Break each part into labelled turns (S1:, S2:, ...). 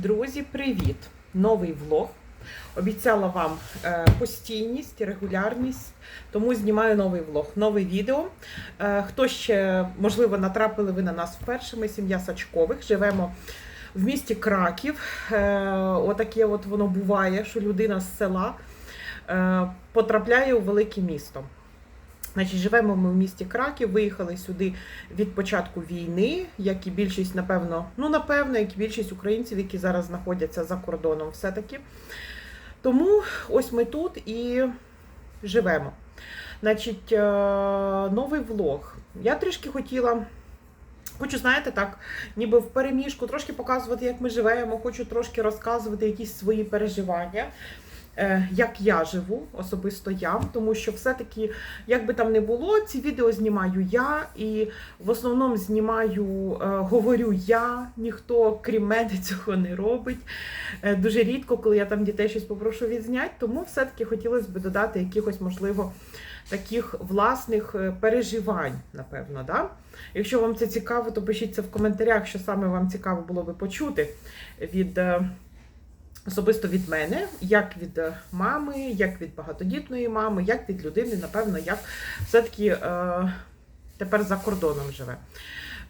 S1: друзі, привіт! Новий влог. Обіцяла вам е, постійність, регулярність, тому знімаю новий влог, нове відео. Е, хто ще, можливо, натрапили ви на нас вперше, ми сім'я Сачкових. Живемо в місті Краків. Е, отаке от воно буває, що людина з села потрапляє у велике місто. Значить, живемо ми в місті Краків, виїхали сюди від початку війни, як і більшість, напевно, ну напевно, як і більшість українців, які зараз знаходяться за кордоном, все-таки. Тому ось ми тут і живемо. Значить, е, новий влог. Я трішки хотіла. Хочу, знаєте, так, ніби в переміжку трошки показувати, як ми живемо, хочу трошки розказувати якісь свої переживання, як я живу, особисто я, тому що все-таки, як би там не було, ці відео знімаю я, і в основному знімаю, е, говорю я, ніхто крім мене цього не робить. Е, Дуже рідко, коли я там дітей щось попрошу відзняти, тому все-таки хотілося б додати якихось, можливо, таких власних е, переживань, напевно. Да? Якщо вам це цікаво, то пишіть це в коментарях, що саме вам цікаво було би почути від е, особисто від мене, як від е, мами, як від багатодітної мами, як від людини, напевно, як все-таки е, тепер за кордоном живе.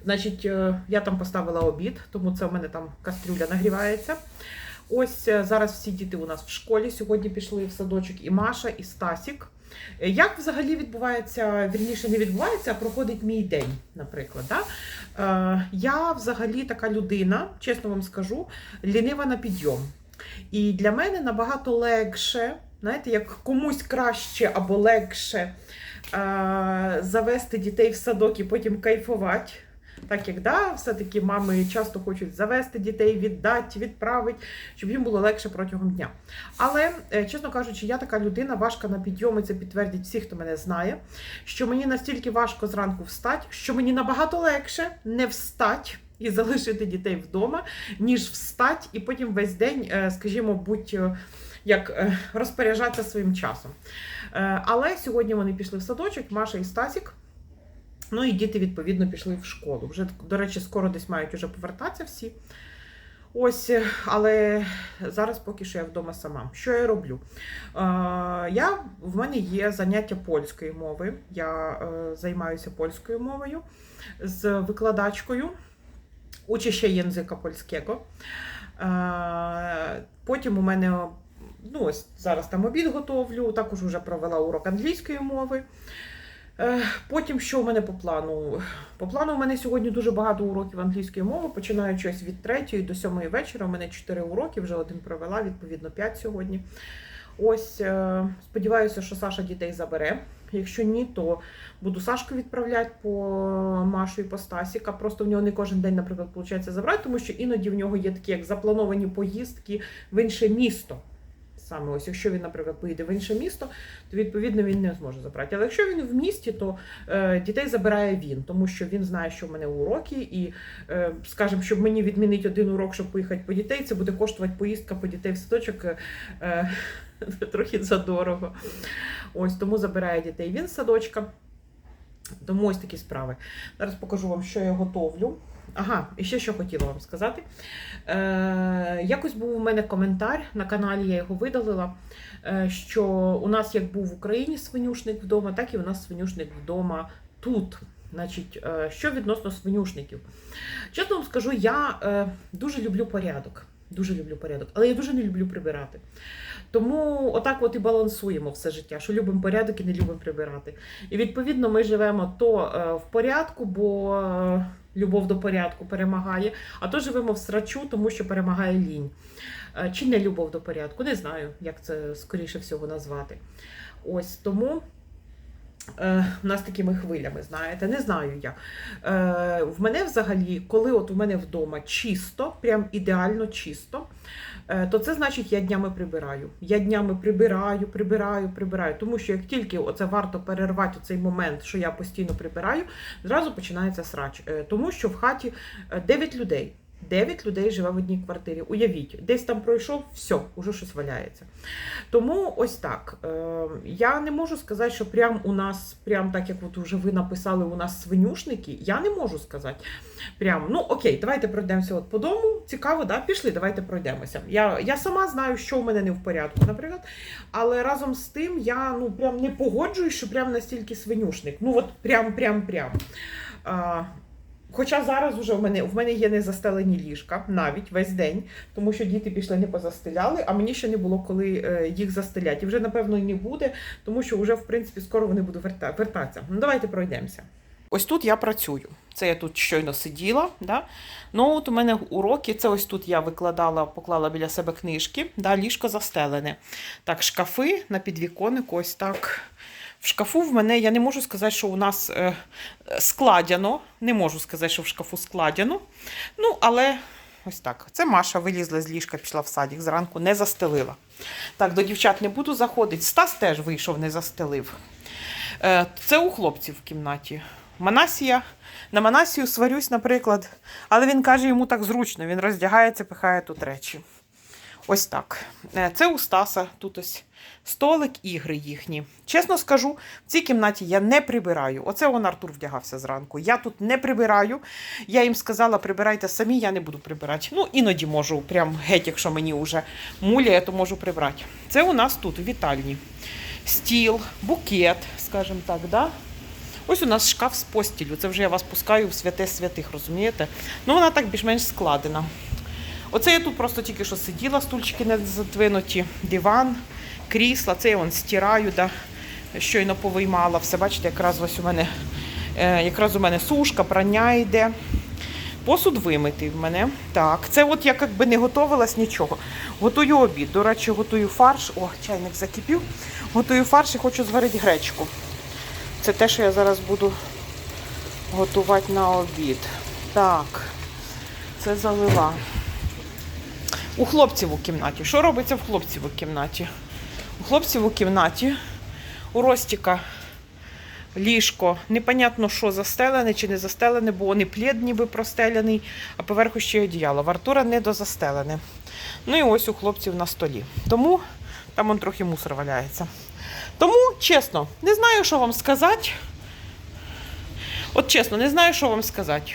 S1: Значить, е, я там поставила обід, тому це у мене там кастрюля нагрівається. Ось е, зараз всі діти у нас в школі. Сьогодні пішли в садочок і Маша, і Стасік. Як взагалі відбувається, вірніше не відбувається, а проходить мій день, наприклад. Да? Я взагалі така людина, чесно вам скажу, лінива на підйом. І для мене набагато легше, знаєте, як комусь краще або легше е, завести дітей в садок і потім кайфувати. Так як да, все-таки мами часто хочуть завести дітей, віддати, відправити, щоб їм було легше протягом дня. Але, е, чесно кажучи, я така людина, важка на підйом, і це підтвердять всі, хто мене знає, що мені настільки важко зранку встати, що мені набагато легше не встати і залишити дітей вдома, ніж встати і потім весь день, е, скажімо, будь е, як е, розпоряджатися своїм часом. Але сьогодні вони пішли в садочок, Маша і Стасік. Ну і діти, відповідно, пішли в школу. Вже, до речі, скоро десь мають уже повертатися всі. Ось, але зараз поки що я вдома сама. Що я роблю? Е, я, в мене є заняття польської мови. Я е, займаюся польською мовою з викладачкою. Учу ще язика польського. Потім у мене ну, ось зараз там обід готовлю, також вже провела урок англійської мови. Е, Потім, що у мене по плану? По плану, у мене сьогодні дуже багато уроків англійської мови, починаючи від 3 до 7 вечора. У мене 4 уроки, вже один провела, відповідно, 5 сьогодні. Ось, е, сподіваюся, що Саша дітей забере. Якщо ні, то буду Сашку відправляти по Машу і по Стасіка. Просто в нього не кожен день, наприклад, виходить забрати, тому що іноді в нього є такі як заплановані поїздки в інше місто. Саме ось, якщо він, наприклад, поїде в інше місто, то відповідно він не зможе забрати. Але якщо він в місті, то е, дітей забирає він, тому що він знає, що в мене уроки, і, е, скажімо, щоб мені відмінити один урок, щоб поїхати по дітей, це буде коштувати поїздка по дітей в садочок е, трохи задорого. Ось тому забирає дітей він з садочка. Тому ось такі справи. Зараз покажу вам, що я готовлю. Ага, і ще що хотіла вам сказати. Е, якось був у мене коментар на каналі, я його видалила. е, Що у нас як був в Україні свинюшник вдома, так і у нас свинюшник вдома тут. Значить, е, що відносно свинюшників? Чесно вам скажу, я е, дуже люблю порядок. Дуже люблю порядок, але я дуже не люблю прибирати. Тому отак от і балансуємо все життя, що любимо порядок і не любимо прибирати. І відповідно ми живемо то е, в порядку, бо е, любов до порядку перемагає, а то живемо в срачу, тому що перемагає лінь. Е, Чи не любов до порядку? Не знаю, як це скоріше всього назвати. Ось тому. Е, в нас такими хвилями, знаєте, не знаю я. Е, в мене взагалі, коли от у мене вдома чисто, прям ідеально чисто, е, то це значить, я днями прибираю. Я днями прибираю, прибираю, прибираю. Тому що як тільки оце варто перервати цей момент, що я постійно прибираю, зразу починається срач. Е, тому що в хаті 9 людей. 9 людей живе в одній квартирі. Уявіть, десь там пройшов, все, уже щось валяється. Тому ось так. Е, я не можу сказати, що прям у нас, прям так як от уже ви написали, у нас свинюшники. Я не можу сказати. Прям, ну окей, давайте пройдемося от по дому. Цікаво, да? Пішли, давайте пройдемося. Я, я сама знаю, що в мене не в порядку, наприклад. Але разом з тим я ну прям не погоджуюсь, що прям настільки свинюшник. Ну от прям, прям, прям. А, Хоча зараз уже в мене в мене є не застелені ліжка навіть весь день, тому що діти пішли не позастеляли, а мені ще не було коли е, їх застелять. І вже напевно і не буде, тому що вже в принципі скоро вони будуть верта- вертатися. Ну давайте пройдемося. Ось тут я працюю. Це я тут щойно сиділа. Да? Ну от у мене уроки. Це ось тут я викладала, поклала біля себе книжки. Да, ліжко застелене. Так, шкафи на підвіконнику, ось так. В шкафу в мене я не можу сказати, що у нас е, складяно. Не можу сказати, що в шкафу складяно. Ну, але ось так. Це Маша вилізла з ліжка, пішла в садик зранку, не застелила. Так, до дівчат не буду заходити. Стас теж вийшов, не застелив. Е, Це у хлопців в кімнаті. Манасія. На Манасію сварюсь, наприклад, але він каже, йому так зручно. Він роздягається, пихає тут речі. Ось так. Е, Це у Стаса тут ось столик, ігри їхні. Чесно скажу, в цій кімнаті я не прибираю. Оце он Артур вдягався зранку. Я тут не прибираю. Я їм сказала, прибирайте самі, я не буду прибирати. Ну, іноді можу, прям геть, якщо мені вже муляє, то можу прибрати. Це у нас тут, у вітальні. Стіл, букет, скажімо так, да? Ось у нас шкаф з постілю. Це вже я вас пускаю в святе святих, розумієте? Ну, вона так більш-менш складена. Оце я тут просто тільки що сиділа, стульчики не задвинуті, диван, крісла. Це я вон стираю, да, щойно повиймала. Все, бачите, якраз ось у мене, е, якраз у мене сушка, прання йде. Посуд вимитий в мене. Так, це от я якби не готувалась нічого. Готую обід. До речі, готую фарш. О, чайник закипів. Готую фарш і хочу зварити гречку. Це те, що я зараз буду готувати на обід. Так, це залила. У хлопців у кімнаті. Що робиться в хлопців у кімнаті? У хлопців у кімнаті у Ростіка ліжко. Непонятно, що застелене чи не застелене, бо не плід ніби простеляний, а поверху ще й одіяло. В Артура не дозастелене. Ну і ось у хлопців на столі. Тому там он трохи мусор валяється. Тому, чесно, не знаю, що вам сказати. От чесно, не знаю, що вам сказати.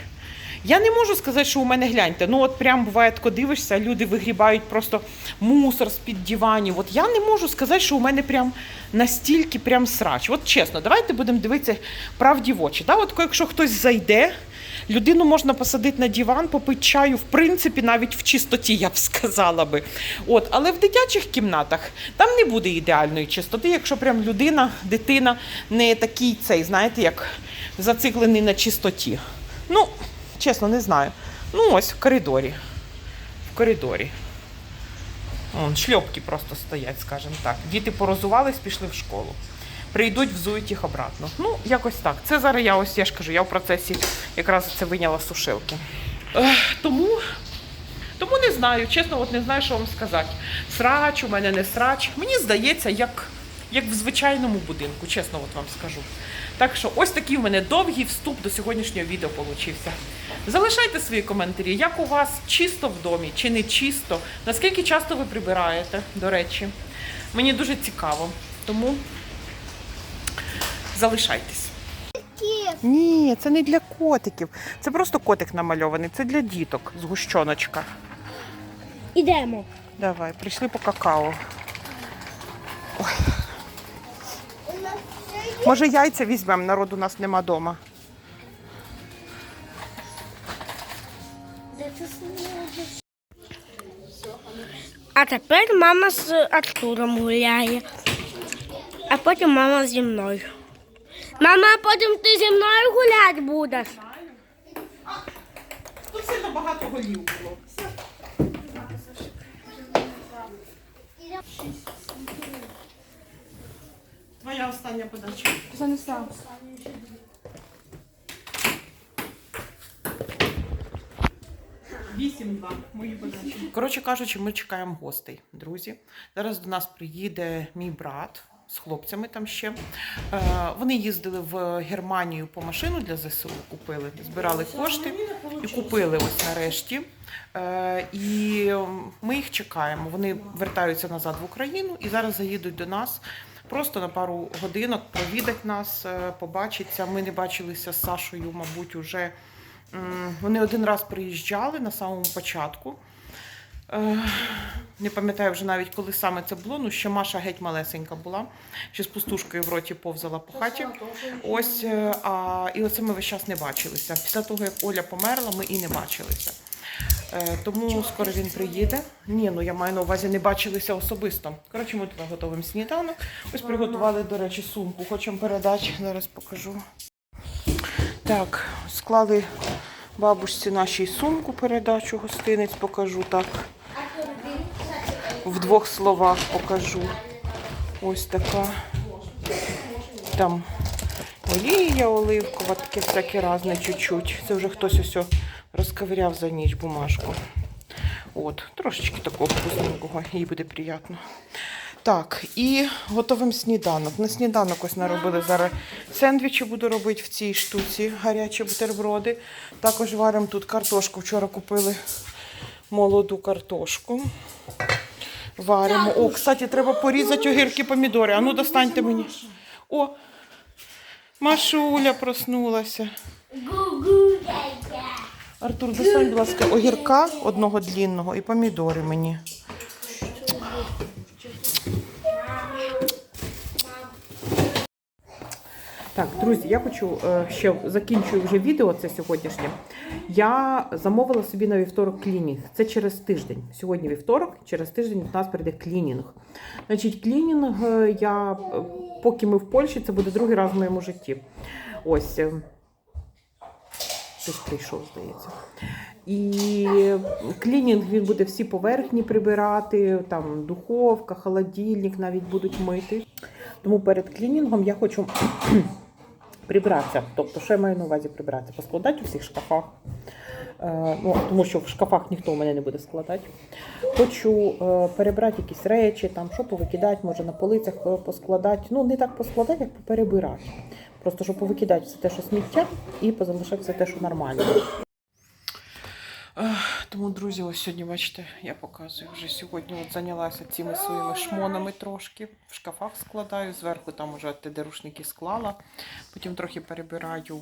S1: Я не можу сказати, що у мене гляньте. Ну от прям буває, тако дивишся, люди вигрібають просто мусор з-під диванів. От я не можу сказати, що у мене прям настільки прям срач. От чесно, давайте будемо дивитися правді в очі. Да? От якщо хтось зайде, людину можна посадити на диван, попити чаю, в принципі, навіть в чистоті, я б сказала би. От, але в дитячих кімнатах там не буде ідеальної чистоти, якщо прям людина, дитина не такий цей, знаєте, як зациклений на чистоті. Ну, чесно, не знаю. Ну, ось в коридорі. В коридорі. Вон, шльопки просто стоять, скажімо так. Діти порозувались, пішли в школу. Прийдуть, взують їх обратно. Ну, якось так. Це зараз я ось я ж кажу, я в процесі якраз це виняла з сушилки. Ех, тому, тому не знаю, чесно, от не знаю, що вам сказати. Срач, у мене не срач. Мені здається, як, як в звичайному будинку, чесно от вам скажу. Так що ось такий в мене довгий вступ до сьогоднішнього відео получився. Залишайте свої коментарі, як у вас чисто в домі чи не чисто, наскільки часто ви прибираєте, до речі. Мені дуже цікаво. Тому залишайтесь. Ні, це не для котиків. Це просто котик намальований, це для діток з гущоночка.
S2: Ідемо.
S1: Давай, прийшли по какао. Ой. Може, яйця візьмемо, народу у нас нема вдома.
S2: А тепер мама з Артуром гуляє. А потім мама зі мною. Мама, а потім ти зі мною гуляти будеш.
S1: Тут сильно багато голів було. Твоя остання подача.
S3: Занесла.
S1: Вісім-два. Мої подачі. Коротше кажучи, ми чекаємо гостей, друзі. Зараз до нас приїде мій брат. з хлопцями там ще. Е, Вони їздили в Германію по машину для ЗСУ, купили, збирали кошти і купили ось нарешті. Е, І ми їх чекаємо. Вони вертаються назад в Україну і зараз заїдуть до нас. Просто на пару годинок провідать нас, е, побачиться. Ми не бачилися з Сашою, мабуть, уже вони один раз приїжджали на самому початку. Е, Не пам'ятаю вже навіть, коли саме це було. Ну, ще Маша геть малесенька була, ще з пустушкою в роті повзала по хаті. Ось, е, а, і оце ми весь час не бачилися. Після того, як Оля померла, ми і не бачилися. Е, Тому скоро він приїде. Ні, ну я маю на увазі, не бачилися особисто. Коротше, ми тут готуємо сніданок. Ось приготували, до речі, сумку. Хочемо передати. Зараз покажу. Так, склали бабусі нашій сумку передачу гостинець, покажу так. В двох словах покажу. Ось така. Там олія оливкова, таке всяке різне чуть-чуть. Це вже хтось ось розковиряв за ніч бумажку. От, трошечки такого вкусненького, їй буде приємно. Так, і готовим сніданок. На сніданок ось наробили зараз сендвічі буду робити в цій штуці, гарячі бутерброди. Також варимо тут картошку. Вчора купили молоду картошку. Варимо. О, кстати, треба порізати огірки помідори. А ну достаньте мені. О, Машуля проснулася. Артур, достань, будь ласка, огірка одного длінного і помідори мені. Так, друзі, я хочу е, ще закінчую вже відео це сьогоднішнє. Я замовила собі на вівторок клінінг. Це через тиждень. Сьогодні вівторок, через тиждень до нас прийде клінінг. Значить, клінінг е, я, е, поки ми в Польщі, це буде другий раз в моєму житті. Ось. Хтось прийшов, здається. І клінінг він буде всі поверхні прибирати, там духовка, холодильник навіть будуть мити. Тому перед клінінгом я хочу прибратися. Тобто, що я маю на увазі прибратися? Поскладати у всіх шкафах. Е, ну, тому що в шкафах ніхто у мене не буде складати. Хочу е, перебрати якісь речі, там, що повикидати, може на полицях е, поскладати. Ну, не так поскладати, як поперебирати. Просто щоб повикидати все те, що сміття, і позалишати все те, що нормально. Тому, друзі, ось сьогодні, бачите, я показую вже сьогодні. От зайнялася цими своїми шмонами трошки. В шкафах складаю, зверху там уже ті рушники склала. Потім трохи перебираю,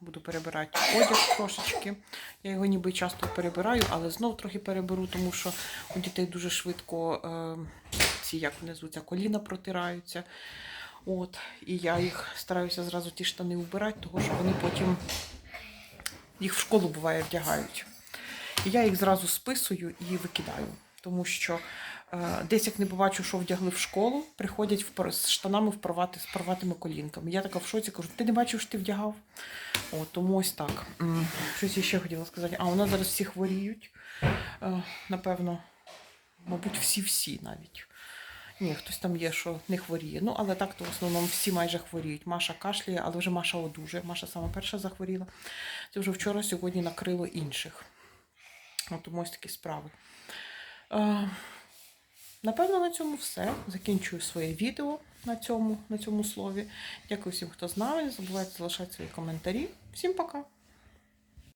S1: буду перебирати одяг трошечки. Я його ніби часто перебираю, але знов трохи переберу, тому що у дітей дуже швидко е, ці, як вони звуться, коліна протираються. От, і я їх стараюся зразу ті штани вбирати, тому що вони потім їх в школу буває вдягають. Я їх зразу списую і викидаю. Тому що е, десь як не побачу, що вдягли в школу, приходять в, з штанами в порвати, з порватими колінками. Я така в шоці кажу, ти не бачив, що ти вдягав? О, тому ось так. Щось я ще хотіла сказати. А у нас зараз всі хворіють. Е, напевно, мабуть, всі-всі навіть. Ні, хтось там є, що не хворіє. Ну, але так, то в основному всі майже хворіють. Маша кашляє, але вже Маша одужує. Маша сама перша захворіла. Це вже вчора, сьогодні накрило інших. От тому ось такі справи. Е, напевно, на цьому все. Закінчую своє відео на цьому, на цьому слові. Дякую всім, хто з нами. Не забувайте залишати свої коментарі. Всім пока!